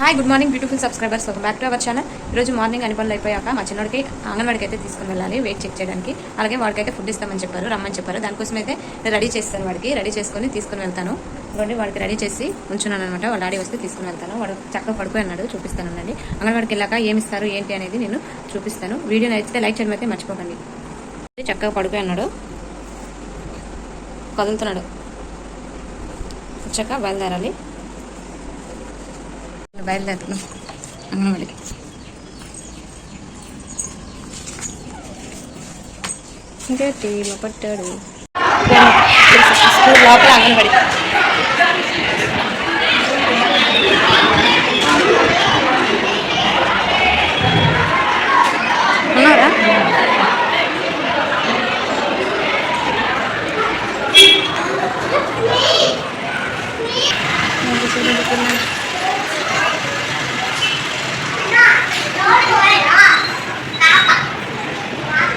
Hi good morning beautiful subscribers ఒక back to our channel ఈరోజు morning అన్ని పనులు అయిపోయాక మా చిన్నోడికి అంగన్వాడికి అయితే తీసుకుని వెళ్ళాలి వెయిట్ చెక్ చేయడానికి. అలాగే వాడికైతే ఫుడ్ ఇస్తామని చెప్పారు రమ్మని చెప్పారు. దానికోసం అయితే రెడీ చేస్తాను వాడికి. రెడీ చేసుకొని తీసుకుని వెళ్తాను. ఇవ్వండి వాడికి రెడీ చేసి ఉంచున్నాను అనమాట వాళ్ళ డాడీ వస్తే తీసుకుని వెళ్తాను. వాడు చక్కగా పడుకుని అన్నాడు చూపిస్తాను అండి అంగన్వాడికి వెళ్ళాక ఏమి ఇస్తారు ఏంటి అనేది నేను చూపిస్తాను. వీడియో నచ్చితే లైక్ చేయడం అయితే మర్చిపోకండి. చక్కగా పడుకుని అన్నాడు కదులుతున్నాడు. వచ్చాక బయలుదేరాలి. బయలుదేరుతున్నాం అంగన్వాడికి ఇంకేంటి మా పట్టాడు స్కూల్ లోపల అంగన్వాడి ఉన్నారా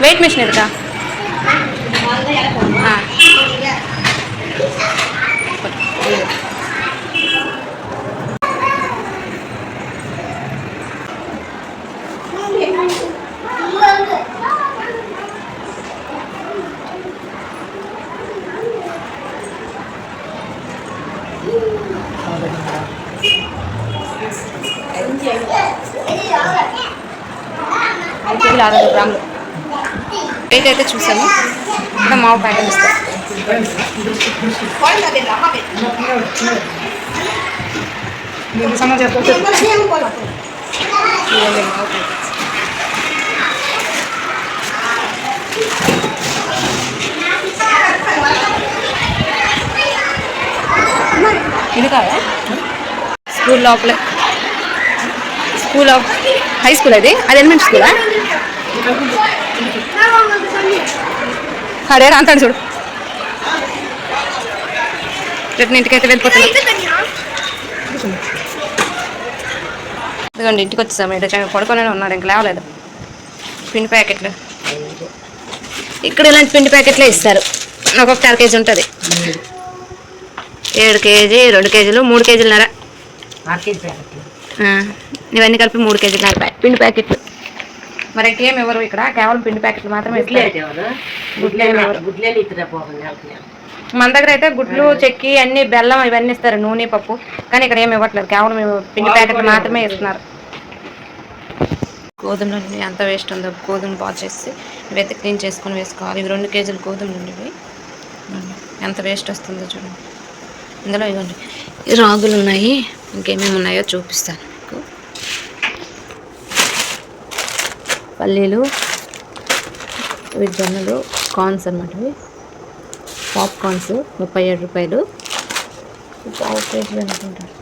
வெயிட் மிஷின் இருக்கா? వెయిట్ అయితే చూసాము. ఇక్కడ మావు ప్యాకెట్ ఇస్తాం ఇవ్వండి ఇది కాదా? స్కూల్ లోపల. స్కూల్ హై స్కూల్ అది? అది ఎలిమెంట్ స్కూలా? అడే అంటాడు చూడు. రేపు ఇంటికైతే వెళ్ళిపోతాను. ఇదిగోండి ఇంటికి వచ్చేసాము ఇక్కడ పడుకొని ఉన్నాడు ఇంక లేవలేదు. పిండి ప్యాకెట్లు. ఇక్కడ ఇలాంటి పిండి ప్యాకెట్లే ఇస్తారు. ఒక్కొక్కటి అర కేజీ ఉంటుంది. ఏడు కేజీ రెండు కేజీలు మూడు కేజీలన్నర. ఇవన్నీ కలిపి మూడు కేజీలన్నర పిండి ప్యాకెట్లు. మరి ఇంకేం ఇవ్వరు ఇక్కడ? కేవలం పిండి ప్యాకెట్లు మాత్రమే. మన దగ్గర అయితే గుడ్లు చెక్కి అన్ని బెల్లం ఇవన్నీ ఇస్తారు నూనె పప్పు. కానీ ఇక్కడ ఏమి ఇవ్వట్లేదు. కేవలం పిండి ప్యాకెట్లు మాత్రమే ఇస్తున్నారు. గోధుమ నుండి ఎంత వేస్ట్ ఉందో గోధుమ బాగా చేసి ఇవైతే క్లీన్ చేసుకొని వేసుకోవాలి. ఇవి రెండు కేజీలు గోధుమ నుండి. ఎంత వేస్ట్ వస్తుందో చూడండి. ఇందులో ఇవ్వండి. రాగులు ఉన్నాయి. ఇంకేమేమి ఉన్నాయో చూపిస్తాను. పల్లీలు ఇవి జొన్నలు కార్న్స్ అనమాట ఇవి. పాప్కార్న్స్ ముప్పై ఏడు రూపాయలు. పావు కేజీ అనుకుంటారు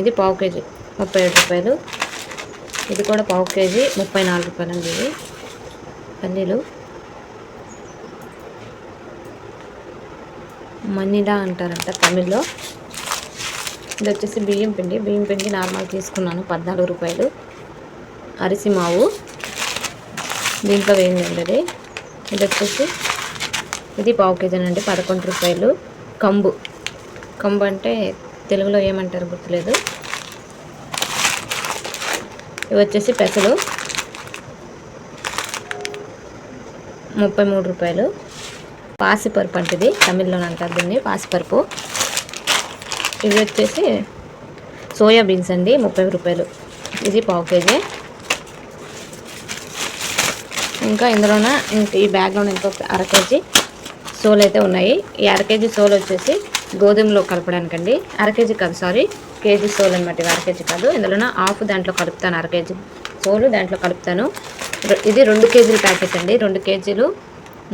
ఇది పావు కేజీ ముప్పై ఏడు రూపాయలు. ఇది కూడా పావు కేజీ ముప్పై నాలుగు రూపాయలు అండి ఇది. పల్లీలు. మనీలా అంటారంట తమిళ్ళో. ఇది వచ్చేసి బియ్యం పిండి. బియ్యం పిండి నార్మల్ తీసుకున్నాను పద్నాలుగు రూపాయలు. అరిసి మావు. దీంట్లో వేయండి అది ఇది వచ్చేసి ఇది పావు కేజీ అండి పదకొండు రూపాయలు. కంబు. కంబు అంటే తెలుగులో ఏమంటారు గుర్తులేదు. ఇవి వచ్చేసి పెసలు. ముప్పై మూడు రూపాయలు. పాసిపరుపు అంటే ఇది తమిళ్ళో అంటారు దీన్ని పాసిపరుపు. ఇది వచ్చేసి సోయా బీన్స్ అండి ముప్పై రూపాయలు. ఇది పావు కేజీ. ఇంకా ఇందులోన ఈ బ్యాగ్లో ఇంకొక అర కేజీ సోలు అయితే ఉన్నాయి. ఈ అర కేజీ సోలు వచ్చేసి గోధుమలో కలపడానికండి. అర కేజీ కాదు సారీ కేజీ సోలు అనమాట ఇవి. అర కేజీ కాదు. ఇందులోన హాఫ్ దాంట్లో కలుపుతాను అర కేజీ సోలు దాంట్లో కలుపుతాను. ఇది రెండు కేజీల ప్యాకెట్ అండి. రెండు కేజీలు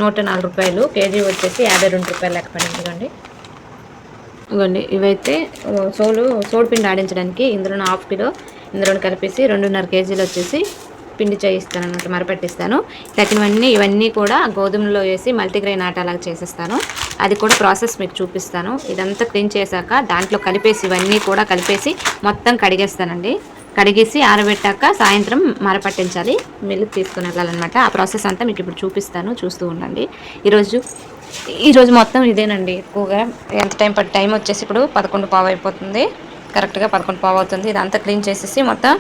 నూట నాలుగు రూపాయలు. కేజీ వచ్చేసి యాభై రెండు రూపాయలు లెక్క పడింది ఇదిగోండి. ఇవ్వండి ఇవైతే సోలు సోడిపిండి ఆడించడానికి ఇందులోన హాఫ్ కిలో ఇందులో కలిపేసి రెండున్నర కేజీలు వచ్చేసి పిండి చేయిస్తాను అనమాట మరపట్టిస్తాను. తగినవన్నీ ఇవన్నీ కూడా గోధుమలో వేసి మల్టీగ్రెయిన్ ఆటలాగా చేసేస్తాను. అది కూడా ప్రాసెస్ మీకు చూపిస్తాను. ఇదంతా క్లీన్ చేశాక దాంట్లో కలిపేసి ఇవన్నీ కూడా కలిపేసి మొత్తం కడిగేస్తానండి. కడిగేసి ఆరబెట్టాక సాయంత్రం మరపట్టించాలి. మిల్క్ తీసుకుని వెళ్ళాలన్నమాట. ఆ ప్రాసెస్ అంతా మీకు ఇప్పుడు చూపిస్తాను చూస్తూ ఉండండి. ఈరోజు ఈరోజు మొత్తం ఇదేనండి. ఎక్కువగా ఎంత టైం పట్టి టైం వచ్చేసి ఇప్పుడు పదకొండు పావు అయిపోతుంది. కరెక్ట్గా పదకొండు పావు అవుతుంది. ఇదంతా క్లీన్ చేసేసి మొత్తం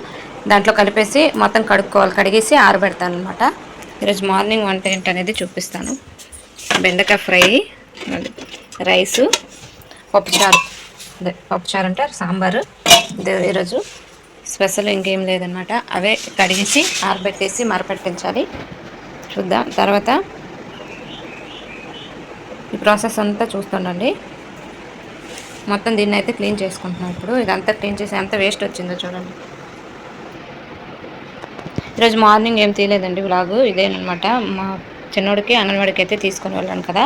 దాంట్లో కలిపేసి మొత్తం కడుక్కోవాలి. కడిగేసి ఆరబెడతాను అనమాట ఈరోజు మార్నింగ్ వంట ఏంటనేది చూపిస్తాను. బెండకాయ ఫ్రై రైసు పప్పుచారు. అదే పప్పుచారు అంటే సాంబారు. ఈరోజు స్పెషల్ ఇంకేం లేదనమాట అవే కడిగేసి ఆరబెట్టేసి మరపెట్టించాలి. చూద్దాం. తర్వాత ఈ ప్రాసెస్ అంతా చూస్తుండండి. మొత్తం దీన్ని అయితే క్లీన్ చేసుకుంటున్నాం ఇప్పుడు. ఇదంతా క్లీన్ చేసి ఎంత వేస్ట్ వచ్చిందో చూడండి. ఈరోజు మార్నింగ్ ఏం తీయలేదండి వ్లాగు ఇదేనమాట మా చిన్నోడికి అంగన్వాడికి అయితే తీసుకొని వెళ్ళాను కదా.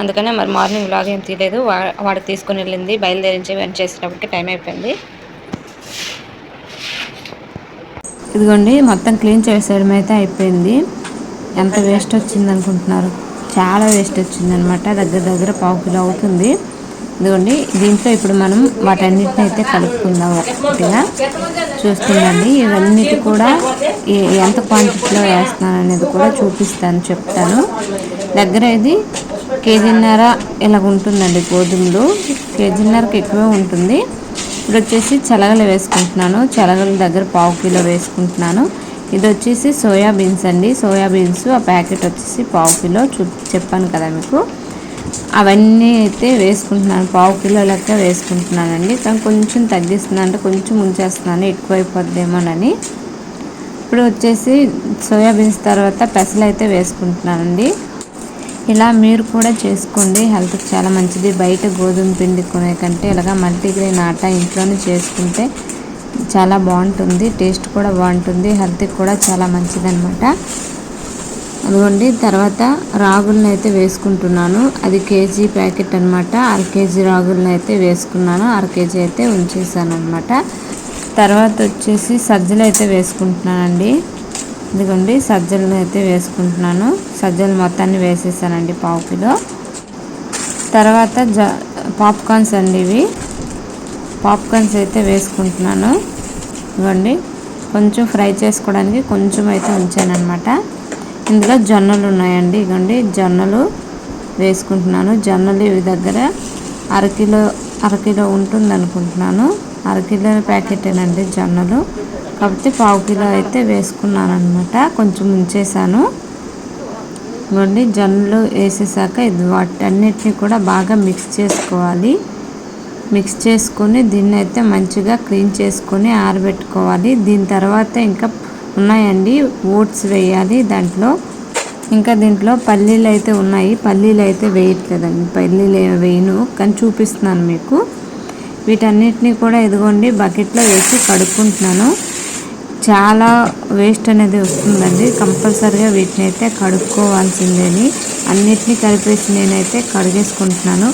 అందుకనే మరి మార్నింగ్ వ్లాగ్ ఏం తీయలేదు. వాడికి తీసుకొని వెళ్ళింది బయలుదేరించి వెంట చేసేటప్పటికి టైం అయిపోయింది. ఇదిగోండి మొత్తం క్లీన్ చేసేయడం అయితే అయిపోయింది. ఎంత వేస్ట్ వచ్చింది అనుకుంటున్నారు చాలా వేస్ట్ వచ్చిందనమాట దగ్గర దగ్గర పావు కిలో అవుతుంది. ఇదిగోండి దీంట్లో ఇప్పుడు మనం వాటన్నిటిని అయితే కలుపుకుందాం ఒకటిగా చూస్తుందండి ఇవన్నిటి కూడా ఎంత క్వాంటిటీలో వేస్తున్నాను అనేది కూడా చూపిస్తాను చెప్తాను. దగ్గర ఇది కేజీన్నర ఇలాగ ఉంటుందండి గోధుమలు. కేజీన్నరకు ఎక్కువే ఉంటుంది. ఇప్పుడు వచ్చేసి చలగలు వేసుకుంటున్నాను. చలగల దగ్గర పావు కిలో వేసుకుంటున్నాను. ఇది వచ్చేసి సోయా బీన్స్ అండి. సోయా బీన్స్ ఆ ప్యాకెట్ వచ్చేసి పావు కిలో చూ చెప్పాను కదా మీకు. అవన్నీ అయితే వేసుకుంటున్నాను. పావు కిలో లెక్క వేసుకుంటున్నానండి. కానీ కొంచెం తగ్గిస్తున్నాను అంటే కొంచెం ఉంచేస్తున్నాను ఎక్కువైపోద్దేమోనని. ఇప్పుడు వచ్చేసి సోయాబీన్స్ తర్వాత పెసలు అయితే వేసుకుంటున్నానండి. ఇలా మీరు కూడా చేసుకోండి. హెల్త్కి చాలా మంచిది. బయట గోధుమ పిండి కొనే కంటే ఇలాగా మల్టీగ్రెయిన్ ఆట ఇంట్లోనే చేసుకుంటే చాలా బాగుంటుంది. టేస్ట్ కూడా బాగుంటుంది. హెల్త్కి కూడా చాలా మంచిది అనమాట అదిగోండి తర్వాత రాగులను అయితే వేసుకుంటున్నాను. అది కేజీ ప్యాకెట్ అనమాట అర కేజీ రాగులను అయితే వేసుకున్నాను. అర కేజీ అయితే ఉంచేసాను అనమాట తర్వాత వచ్చేసి సజ్జలు అయితే వేసుకుంటున్నానండి. ఇదిగోండి సజ్జలను అయితే వేసుకుంటున్నాను. సజ్జలు మొత్తాన్ని వేసేసానండి పావు కిలో. తర్వాత జ పాప్కార్న్స్ అండి ఇవి. పాప్కార్న్స్ అయితే వేసుకుంటున్నాను. ఇవ్వండి కొంచెం ఫ్రై చేసుకోవడానికి కొంచెం అయితే ఉంచాను అనమాట ఇందులో జొన్నలు ఉన్నాయండి. ఇగోండి జొన్నలు వేసుకుంటున్నాను. జొన్నలు ఇవి దగ్గర అరకిలో అరకిలో ఉంటుంది అనుకుంటున్నాను అరకిలో ప్యాకెటేనండి జొన్నలు. కాకపోతే పావు కిలో అయితే వేసుకున్నాను అనమాట కొంచెం ఉంచేసాను ఇవ్వండి జొన్నలు వేసేసాక ఇది వాటన్నిటిని కూడా బాగా మిక్స్ చేసుకోవాలి. మిక్స్ చేసుకొని దీన్ని అయితే మంచిగా క్లీన్ చేసుకొని ఆరబెట్టుకోవాలి. దీని తర్వాత ఇంకా ఉన్నాయండి. ఓట్స్ వేయాలి దాంట్లో. ఇంకా దీంట్లో పల్లీలు అయితే ఉన్నాయి. పల్లీలు అయితే వేయట్లేదండి. పల్లీలు వేయను కానీ చూపిస్తున్నాను మీకు. వీటన్నిటిని కూడా ఎదుగోండి బకెట్లో వేసి కడుక్కుంటున్నాను. చాలా వేస్ట్ అనేది వస్తుందండి. కంపల్సరిగా వీటిని అయితే కడుక్కోవాల్సిందేని అన్నిటినీ కలిపేసి నేనైతే కడిగేసుకుంటున్నాను.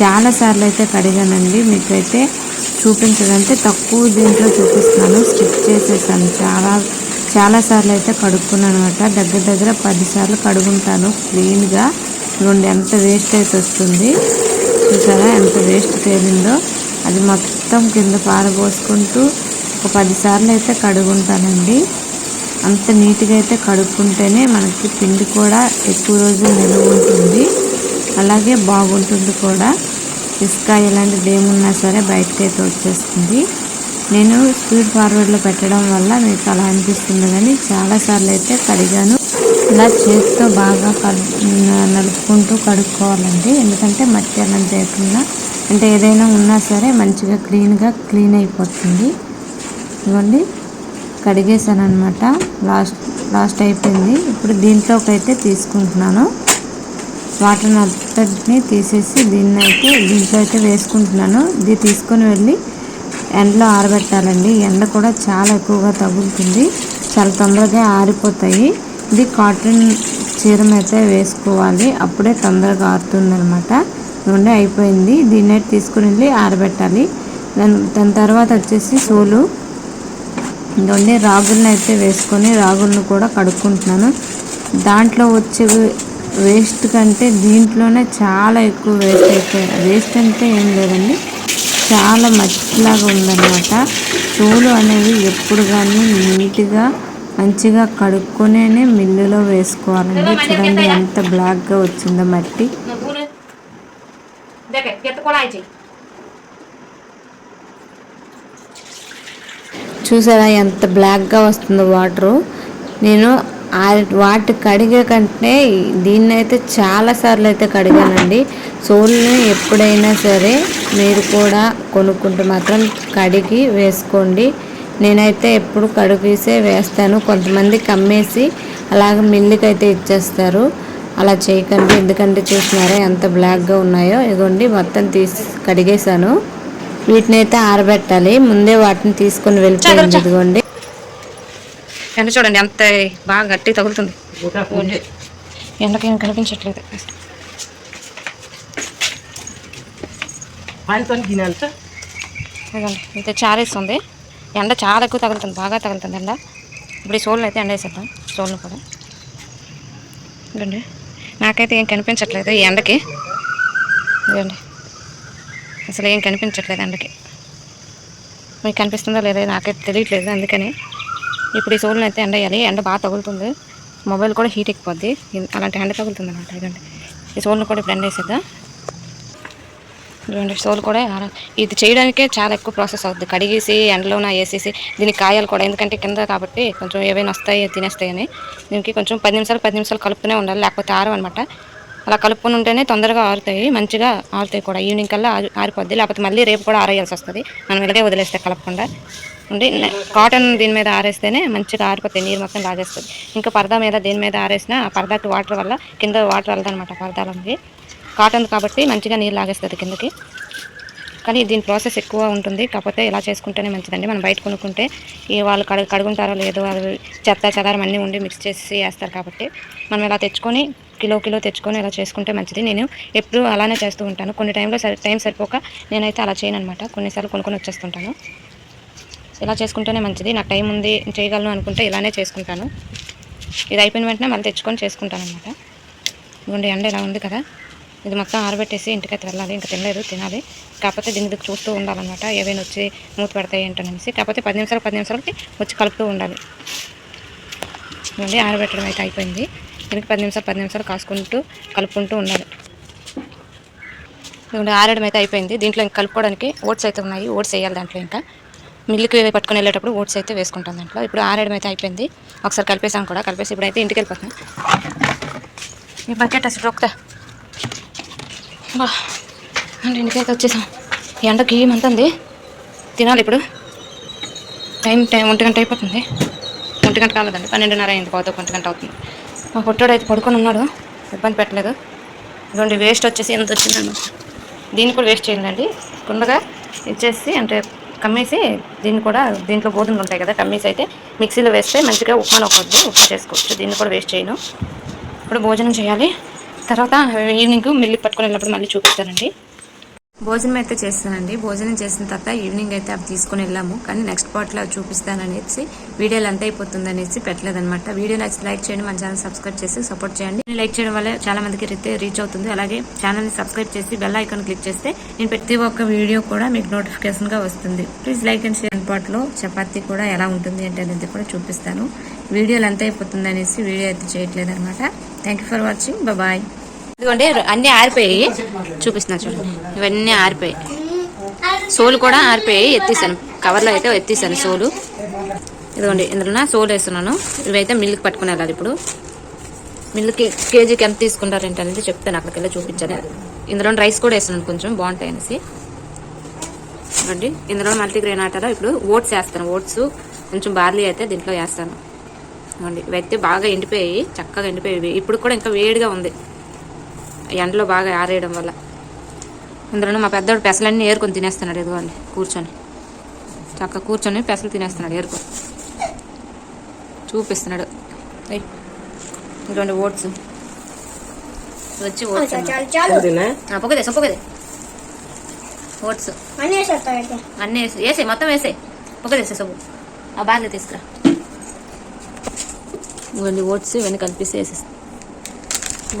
చాలాసార్లు అయితే కడిగానండి. మీకైతే చూపించదంటే తక్కువ దీంట్లో చూపిస్తున్నాను. స్టిచ్ చేసేసాను. చాలా చాలాసార్లు అయితే కడుక్కున్నాను అనమాట దగ్గర దగ్గర పదిసార్లు కడుగుంటాను. క్లీన్గా రెండు ఎంత వేస్ట్ అయితే వస్తుంది. చూసారా ఎంత వేస్ట్ తేలిందో. అది మొత్తం కింద పారబోసుకుంటూ ఒక పదిసార్లు అయితే కడుగుంటానండి. అంత నీట్గా అయితే కడుక్కుంటేనే మనకి పిండి కూడా ఎక్కువ రోజులు నిలువ ఉంటుంది. అలాగే బాగుంటుంది కూడా. ఇసుక ఇలాంటిది ఏమున్నా సరే బయటకైతే అయితే వచ్చేస్తుంది. నేను స్పీడ్ ఫార్వర్డ్లో పెట్టడం వల్ల మీకు అలా అనిపిస్తుంది కానీ చాలాసార్లు అయితే కడిగాను. ఇలా చేతితో బాగా నలుపుకుంటూ కడుక్కోవాలండి. ఎందుకంటే మట్టి అన్నం చేయకుండా అంటే ఏదైనా ఉన్నా సరే మంచిగా క్లీన్గా క్లీన్ అయిపోతుంది. ఇవ్వండి. కడిగేసాను అనమాట లాస్ట్ లాస్ట్ అయిపోయింది. ఇప్పుడు దీంట్లోకి అయితే తీసుకుంటున్నాను. వాటర్ అంతటిని తీసేసి దీన్ని అయితే దీంట్లో అయితే వేసుకుంటున్నాను. ఇది తీసుకొని వెళ్ళి ఎండలో ఆరబెట్టాలండి. ఎండ కూడా చాలా ఎక్కువగా తగులుతుంది. చాలా తొందరగా ఆరిపోతాయి. ఇది కాటన్ చీరం అయితే వేసుకోవాలి. అప్పుడే తొందరగా ఆరుతుంది అనమాట నుండి అయిపోయింది. దీన్ని తీసుకుని వెళ్ళి ఆరబెట్టాలి. దాని దాని తర్వాత వచ్చేసి సోలు. ఇంకొండి రాగులను అయితే వేసుకొని రాగులను కూడా కడుక్కుంటున్నాను. దాంట్లో వచ్చే వేస్ట్ కంటే దీంట్లోనే చాలా ఎక్కువ వేస్ట్ అయిపోయాయి వేస్ట్ అంటే ఏం లేదండి. చాలా మట్టిలాగా ఉందన్నమాట. తోలు అనేవి ఎప్పుడు కానీ నీట్గా మంచిగా కడుక్కొనే మిల్లులో వేసుకోవాలండి. చూడండి ఎంత బ్లాక్గా వచ్చిందో మట్టి. చూసారా ఎంత బ్లాక్గా వస్తుందో వాటరు. నేను వాటి కడిగే కంటే దీన్నైతే చాలాసార్లు చాలా సార్లు అయితే కడిగానండి. సోల్ని ఎప్పుడైనా సరే మీరు కూడా కొనుక్కుంటే మాత్రం కడిగి వేసుకోండి. నేనైతే ఎప్పుడు కడిగేసే వేస్తాను. కొంతమంది కమ్మేసి అలాగ మిల్లుకి అయితే ఇచ్చేస్తారు. అలా చేయకండి. ఎందుకంటే చూసినారా ఎంత బ్లాక్గా ఉన్నాయో. ఇదిగోండి మొత్తం తీసి కడిగేశాను. వీటిని అయితే ఆరబెట్టాలి. ముందే వాటిని తీసుకొని వెళ్ళిపోయింది ఇదిగోండి. ఎండ చూడండి ఎంత బాగా గట్టి తగులుతుంది. ఎండకేం కనిపించట్లేదు. పాయలతో తినాలి సార్ అయితే చారేస్తుంది. ఎండ చాలా ఎక్కువ తగులుతుంది బాగా తగులుతుంది ఎండ. ఇప్పుడు ఈ సోల్ని అయితే ఎండ వేసేద్దాం సోల్ని కూడా. ఇదండి నాకైతే ఏం కనిపించట్లేదు ఈ ఎండకి. ఇదండి అసలు ఏం కనిపించట్లేదు ఎండకి. మీకు కనిపిస్తుందో లేదో నాకైతే తెలియట్లేదు అందుకని. ఇప్పుడు ఈ సోల్ని అయితే ఎండ వేయాలి. ఎండ బాగా తగులుతుంది. మొబైల్ కూడా హీట్ ఎక్కిపోద్ది. అలాంటి ఎండ తగులుతుంది అనమాట ఇదండి ఈ సోల్ని కూడా ఇప్పుడు ఎండ వేసేద్దాం. రెండు సోల్ కూడా ఇది చేయడానికే చాలా ఎక్కువ ప్రాసెస్ అవుతుంది కడిగేసి ఎండలోన వేసేసి దీనికి కాయాలి కూడా. ఎందుకంటే కింద కాబట్టి కొంచెం ఏవైనా వస్తాయి తినేస్తాయని. దీనికి కొంచెం పది నిమిషాలు పది నిమిషాలు కలుపుతూనే ఉండాలి. లేకపోతే ఆరవన్నమాట అలా కలుపుకొని ఉంటేనే తొందరగా ఆరుతాయి. మంచిగా ఆరుతాయి కూడా. ఈవినింగ్ కల్లా ఆరి ఆరిపోద్ది. లేకపోతే మళ్ళీ రేపు కూడా ఆరేయాల్సి వస్తుంది. మనం ఇలాగే వదిలేస్తే కలపకుండా. ఉండి కాటన్ దీని మీద ఆరేస్తేనే మంచిగా ఆరిపోతాయి. నీరు మొత్తం లాగేస్తుంది ఇంకా పరదా మీద దీని మీద ఆరేసినా ఆ పరదాకి వాటర్ వల్ల కింద వాటర్ వెళ్దనమాట పరదాలకి కాటన్ కాబట్టి మంచిగా నీరు లాగేస్తుంది కిందకి. కానీ దీని ప్రాసెస్ ఎక్కువ ఉంటుంది. కాకపోతే ఇలా చేసుకుంటేనే మంచిదండి. మనం బయట కొనుక్కుంటే ఈ వాళ్ళు కడు కడుగుంటారో లేదో అది చెత్త చెదారం అన్నీ ఉండి మిక్స్ చేసి వేస్తారు కాబట్టి మనం ఇలా తెచ్చుకొని కిలో కిలో తెచ్చుకొని ఇలా చేసుకుంటే మంచిది. నేను ఎప్పుడు అలానే చేస్తూ ఉంటాను. కొన్ని టైంలో సరి టైం సరిపోక నేనైతే అలా చేయను అనమాట కొన్నిసార్లు కొనుక్కొని వచ్చేస్తుంటాను. ఇలా చేసుకుంటేనే మంచిది. నాకు టైం ఉంది చేయగలను అనుకుంటే ఇలానే చేసుకుంటాను. ఇది అయిపోయిన వెంటనే మళ్ళీ తెచ్చుకొని చేసుకుంటాను అనమాట ఇదిగోండి ఎండ ఇలా ఉంది కదా. ఇది మొత్తం ఆరబెట్టేసి ఇంటికైతే వెళ్ళాలి. ఇంకా తినలేదు తినాలి. కాకపోతే దీని దగ్గర చూస్తూ ఉండాలన్నమాట. ఏవైనా వచ్చి మూత పెడతాయి ఏంటనేసి. కాకపోతే పది నిమిషాలు పది నిమిషాలకి వచ్చి కలుపుతూ ఉండాలి. మళ్ళీ ఆరబెట్టడం అయితే అయిపోయింది. దీనికి పది నిమిషాలు పది నిమిషాలు కాసుకుంటూ కలుపుకుంటూ ఉండాలి. ఇదిగోండి ఆరడం అయితే అయిపోయింది. దీంట్లో ఇంకా కలుపుకోవడానికి ఓట్స్ అయితే ఉన్నాయి. ఓట్స్ వేయాలి దాంట్లో ఇంకా. మిల్లుకి పట్టుకొని వెళ్ళేటప్పుడు ఓట్స్ అయితే వేసుకుంటాం దాంట్లో. ఇప్పుడు ఆరడం అయితే అయిపోయింది. ఒకసారి కలిపేసాం కూడా. కలిపేసి ఇప్పుడైతే ఇంటికి వెళ్ళిపోతాం ఈ బకెట్ అసలు బా అంటే ఇంటికైతే వచ్చేసాం. ఎండ ఎండకి ఏమంతుంది తినాలి ఇప్పుడు. టైం టైం ఒంటి గంట అయిపోతుంది. ఒంటి గంట కాలేదండి. పన్నెండున్నర అయింది. పోతే ఒంటి గంట అవుతుంది. మా పుట్టాడు అయితే పడుకొని ఉన్నాడు. ఇబ్బంది పెట్టలేదు. ఇదిగోండి వేస్ట్ వచ్చేసి ఎంత వచ్చిందన్నమాట దీన్ని కూడా వేస్ట్ చేయండి కుండగా ఇచ్చేసి అంటే కమ్మేసి దీన్ని కూడా దీంట్లో గోధుమలు ఉంటాయి కదా కమ్మేసి అయితే మిక్సీలో వేస్తే మంచిగా ఉప్మాలో ఒకద్దు ఉప్మా చేసుకోవచ్చు. దీన్ని కూడా వేస్ట్ చేయను. ఇప్పుడు భోజనం చేయాలి. తర్వాత ఈవినింగ్ మిల్లి పట్టుకొని వెళ్ళినప్పుడు మళ్ళీ చూపిస్తానండి. భోజనం అయితే చేస్తానండి. భోజనం చేసిన తర్వాత ఈవినింగ్ అయితే అవి తీసుకొని వెళ్ళాము. కానీ నెక్స్ట్ పార్ట్లో అవి చూపిస్తాననేసి వీడియోలు ఎంత అయిపోతుంది అనేసి పెట్టలేదనమాట వీడియో నచ్చి లైక్ చేయండి మన ఛానల్ సబ్స్క్రైబ్ చేసి సపోర్ట్ చేయండి. నేను లైక్ చేయడం వల్ల చాలా మందికి రీతే రీచ్ అవుతుంది. అలాగే ఛానల్ని సబ్స్క్రైబ్ చేసి బెల్ ఐకాన్ క్లిక్ చేస్తే నేను ప్రతి ఒక్క వీడియో కూడా మీకు నోటిఫికేషన్గా వస్తుంది. ప్లీజ్ లైక్ అండ్ షేర్ పార్ట్లో చపాతీ కూడా ఎలా ఉంటుంది అంటే అనేది కూడా చూపిస్తాను. వీడియోలు ఎంత అయిపోతుంది అనేసి వీడియో అయితే చేయట్లేదు అనమాట thank you for watching bye ఇదిగోండి అన్నీ ఆరిపోయాయి. చూపిస్తున్నా చూడండి. ఇవన్నీ ఆరిపోయాయి. సోలు కూడా ఆరిపోయాయి. ఎత్తేసాను. కవర్లో అయితే ఎత్తేసాను సోలు. ఇదిగోండి ఇందులో సోలు వేస్తున్నాను. ఇవైతే మిల్క్ పట్టుకుని వెళ్ళాలి ఇప్పుడు. మిల్క్కి కేజీకి ఎంత తీసుకుంటారు ఏంటి అనేది చెప్తాను. అక్కడికి వెళ్ళి చూపించాలి. ఇందులో రైస్ కూడా వేస్తున్నాను కొంచెం. బాగుంటాయి అనేసి. ఇవ్వండి ఇందులో మల్టీగ్రెయిన్ ఆటలో ఇప్పుడు ఓట్స్ వేస్తాను. ఓట్స్ కొంచెం బార్లీ అయితే దీంట్లో వేస్తాను. ఇవ్వండి ఇవైతే బాగా ఎండిపోయాయి చక్కగా ఎండిపోయాయి ఇప్పుడు కూడా ఇంకా వేడిగా ఉంది. ఎండలో బాగా ఆరేయడం వల్ల. ఇందులో మా పెద్దోడు పెసలన్నీ ఏరుకొని తినేస్తున్నాడు ఇదిగోండి కూర్చొని. చక్క కూర్చొని పెసలు తినేస్తున్నాడు ఏరుకొని. చూపిస్తున్నాడు. ఇదిగోండి ఓట్స్. వచ్చి పొగదే పొగదే. ఓట్స్. అన్నీ వేసి వేసే మొత్తం వేసే. పొగదేసే సబ్బు. ఆ బార్లీ తీసుకురా. ఇవన్నీ ఓట్స్ ఇవన్నీ కలిపిస్తే వేసేస్తాం.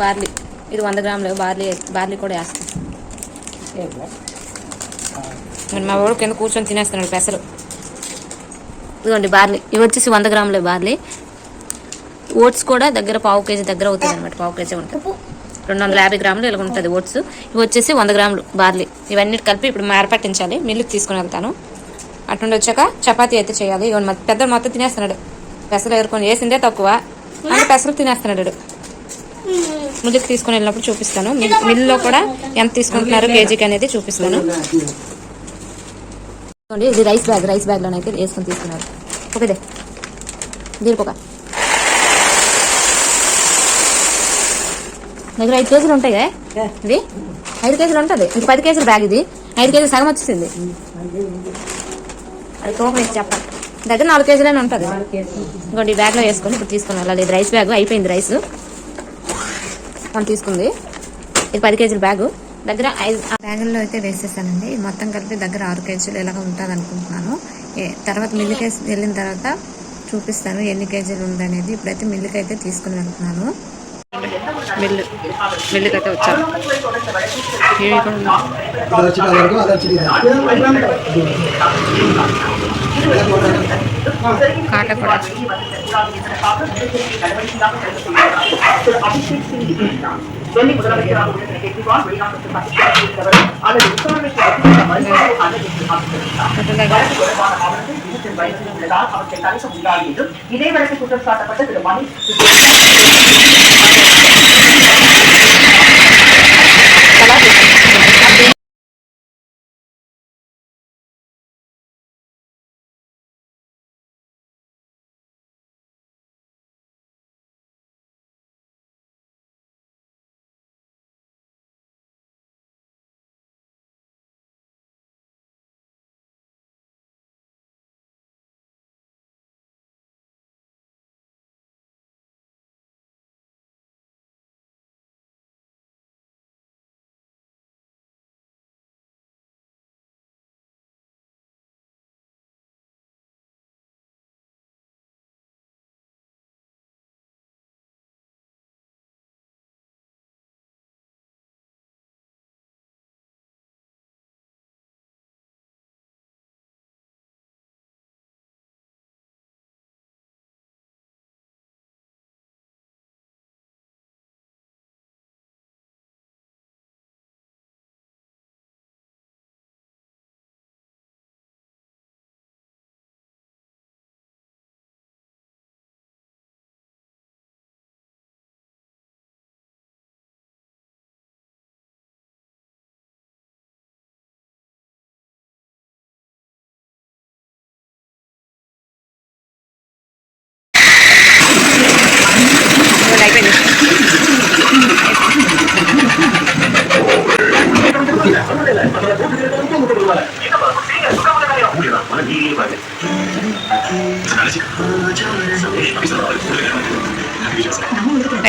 బార్లీ ఇది వంద గ్రాములు బార్లీ బార్లీ కూడా వేస్తాం. మరి మా వాడు కింద కూర్చొని తినేస్తున్నాడు పెసలు. ఇదిగోండి బార్లీ ఇవి వచ్చేసి వంద గ్రాములే బార్లీ. ఓట్స్ కూడా దగ్గర పావు కేజీ దగ్గర అవుతుంది అనమాట పావు కేజీ ఉంటుంది రెండు వందల యాభై గ్రాములు ఇలా ఉంటుంది ఓట్స్. ఇవి వచ్చేసి వంద గ్రాములు బార్లీ. ఇవన్నీ కలిపి ఇప్పుడు మేరపట్టించాలి మిల్లుకి తీసుకుని వెళ్తాను. అటుండి వచ్చాక చపాతీ అయితే చేయాలి. ఇవన్నీ పెద్ద మొత్తం తినేస్తున్నాడు. పెసలు ఎదుర్కొని వేసిందే తక్కువ. అంటే పెసలు తినేస్తున్నాడు. మిల్లుకి తీసుకొని వెళ్ళినప్పుడు చూపిస్తాను. మిల్- మిల్లులో కూడా ఎంత తీసుకుంటున్నారు కేజీకి అనేది చూపిస్తాను. ఇది రైస్ బ్యాగ్ రైస్ బ్యాగ్లోనైతే వేసుకొని తీసుకున్నారు. ఒకదే దీనికి దగ్గర ఐదు కేజీలు ఉంటాయి? కదా ఇది ఐదు కేజీలు ఉంటుంది. ఇది పది కేజీల బ్యాగ్ ఇది. ఐదు కేజీలు సగం వచ్చేసింది. అది తూకం వేసి చెప్పాలి దగ్గర నాలుగు కేజీలైనా ఉంటుంది. ఇంకోటి ఈ బ్యాగ్లో వేసుకొని ఇప్పుడు తీసుకుని వెళ్ళాలి ఇది రైస్ బ్యాగ్ అయిపోయింది రైస్. మనం తీసుకుంది. ఇది పది కేజీల బ్యాగు. దగ్గర ఐదు బ్యాగుల్లో అయితే వేసేసానండి. మొత్తం కలిపి దగ్గర ఆరు కేజీలు ఎలాగ ఉంటుంది అనుకుంటున్నాను ఏ- తర్వాత మిల్లుకి వెళ్ళిన తర్వాత చూపిస్తాను ఎన్ని కేజీలు ఉందనేది. ఇప్పుడైతే మిల్లుకి అయితే తీసుకుని వెళ్తున్నాను. మిల్లు మిల్లుకి అయితే వచ్చాను ఇవి காட்டக்கூடாது டெல்லி முதலமைச்சராக உள்ள கெஜ்ரிவால் வெளிநாட்டுக்கு பத்திரிகையாளர் அல்லது விசாரணைக்கு பதிலளிக்க மறுப்பது அல்லது வழக்கு தொடர்பான ஆவணங்கள் விபத்தில் வயதில் உள்ளதால் அவற்றை தடுக்க முடியாது என்றும் இதே வழக்கு குற்றம் சாட்டப்பட்ட திரு மணிஷ்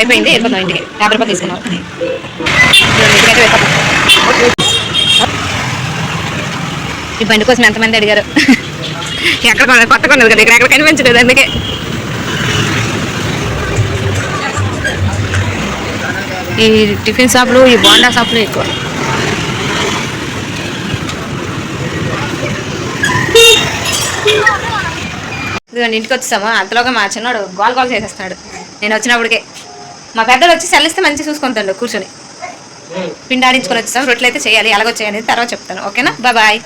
అయిపోయింది వెళ్ళిపోతాం ఇంటికి యాభై రూపాయలు తీసుకున్నాం. ఇదిగోండి, ఇంటికైతే వెళ్ళిపోతాం ఈ బండి కోసం ఎంతమంది అడిగారు? ఎక్కడ కొన్నారు కొత్త కొన్నది కదా ఇక్కడ ఎక్కడ కనిపించలేదు అందుకే. ఈ టిఫిన్ షాపులు ఈ బోండా షాపులు ఎక్కువ. ఇంటికి వచ్చేసాము. అంతలోగా మా చిన్నోడు గోల్ గోల్ చేసేస్తున్నాడు నేను వచ్చినప్పటికే. మా పెద్దలు వచ్చి సెల్లిస్తే మంచిగా చూసుకుంటాడు కూర్చొని. పిండి ఆడించుకొని వచ్చేసాం రొట్టెలు అయితే చేయాలి ఎలాగో చేయాలి తర్వాత చెప్తాను. ఓకేనా? బాయ్